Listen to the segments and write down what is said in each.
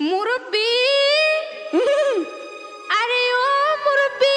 মুরব্বি। আরে ও মুরব্বি।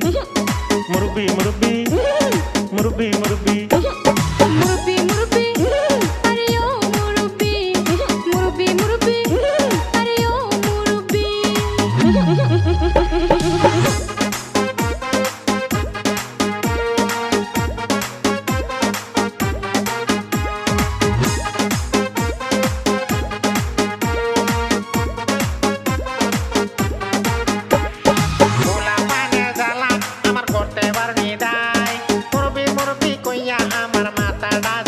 Mm-hmm. Murubi, Murubi, mm-hmm. Murubi, Murubi, Murubi, Murubi, Murubi, Murubi, da da